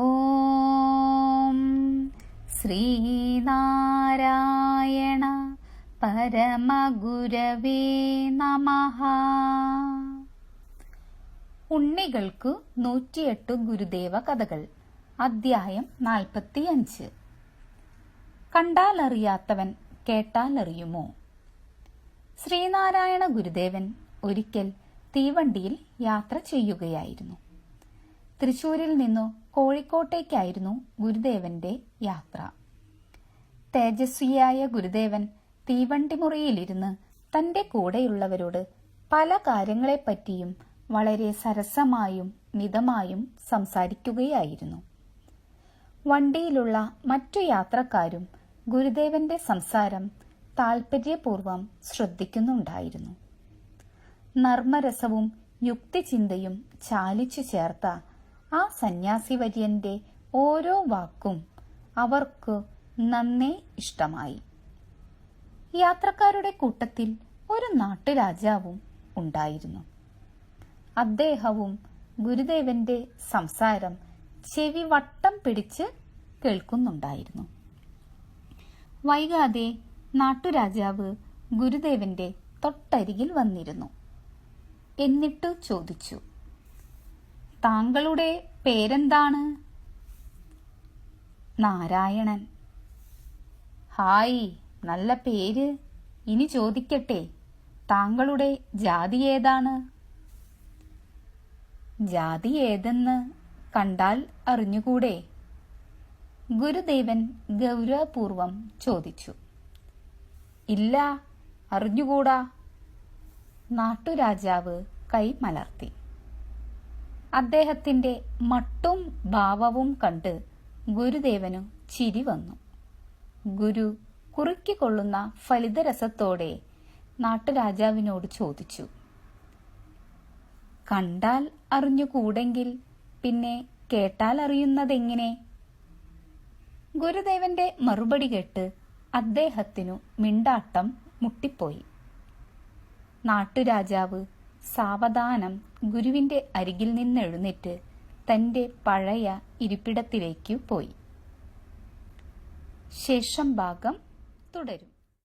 ഓം ശ്രീനാരായണ പരമഗുരവേ നമ. ഉണ്ണികൾക്ക് നൂറ്റിയെട്ട് ഗുരുദേവ കഥകൾ അദ്ധ്യായം നാൽപ്പത്തിയഞ്ച്. കണ്ടാലറിയാത്തവൻ കേട്ടാലറിയുമോ? ശ്രീനാരായണ ഗുരുദേവൻ ഒരിക്കൽ തീവണ്ടിയിൽ യാത്ര ചെയ്യുകയായിരുന്നു. തൃശൂരിൽ നിന്നു കോഴിക്കോട്ടേക്കായിരുന്നു ഗുരുദേവന്റെ യാത്ര. തേജസ്വിയായ ഗുരുദേവൻ തീവണ്ടിമുറിയിലിരുന്ന് തന്റെ കൂടെയുള്ളവരോട് പല കാര്യങ്ങളെപ്പറ്റിയും വളരെ സരസമായും മിതമായും സംസാരിക്കുകയായിരുന്നു. വണ്ടിയിലുള്ള മറ്റു യാത്രക്കാരും ഗുരുദേവന്റെ സംസാരം താൽപര്യപൂർവം ശ്രദ്ധിക്കുന്നുണ്ടായിരുന്നു. നർമ്മരസവും യുക്തിചിന്തയും ചാലിച്ചു ചേർത്ത ആ സന്യാസി വര്യന്റെ ഓരോ വാക്കും അവർക്ക് നന്നേ ഇഷ്ടമായി. യാത്രക്കാരുടെ കൂട്ടത്തിൽ ഒരു നാട്ടുരാജാവും ഉണ്ടായിരുന്നു. അദ്ദേഹവും ഗുരുദേവന്റെ സംസാരം ചെവി വട്ടം പിടിച്ച് കേൾക്കുന്നുണ്ടായിരുന്നു. വൈകാതെ നാട്ടുരാജാവ് ഗുരുദേവന്റെ തൊട്ടരികിൽ വന്നിരുന്നു. എന്നിട്ട് ചോദിച്ചു താങ്കളുടെ പേരെന്താണ്? നാരായണൻ. ഹായ് നല്ല പേര്. ഇനി ചോദിക്കട്ടെ താങ്കളുടെ ജാതി ഏതാണ്? ജാതി ഏതെന്ന് കണ്ടാൽ അറിഞ്ഞുകൂടെ? ഗുരുദേവൻ ഗൗരവപൂർവം ചോദിച്ചു. ഇല്ല അറിഞ്ഞുകൂടാ? നാട്ടുരാജാവ് കൈ മലർത്തി അദ്ദേഹത്തിന്റെ മട്ടും ഭാവവും കണ്ട് ഗുരുദേവനു ചിരി വന്നു. ഗുരു കുറുക്കിക്കൊള്ളുന്ന ഫലിതരസത്തോടെ നാട്ടുരാജാവിനോട് ചോദിച്ചു. കണ്ടാൽ അറിഞ്ഞുകൂടെങ്കിൽ പിന്നെ കേട്ടാൽ അറിയുന്നതെങ്ങനെ? ഗുരുദേവന്റെ മറുപടി കേട്ട് അദ്ദേഹത്തിനു മിണ്ടാട്ടം മുട്ടിപ്പോയി. നാട്ടുരാജാവ് സാവധാനം ഗുരുവിന്റെ അരികിൽ നിന്നെഴുന്നേറ്റ് തന്റെ പഴയ ഇരിപ്പിടത്തിലേക്കു പോയി. ശേഷം ഭാഗം തുടരും.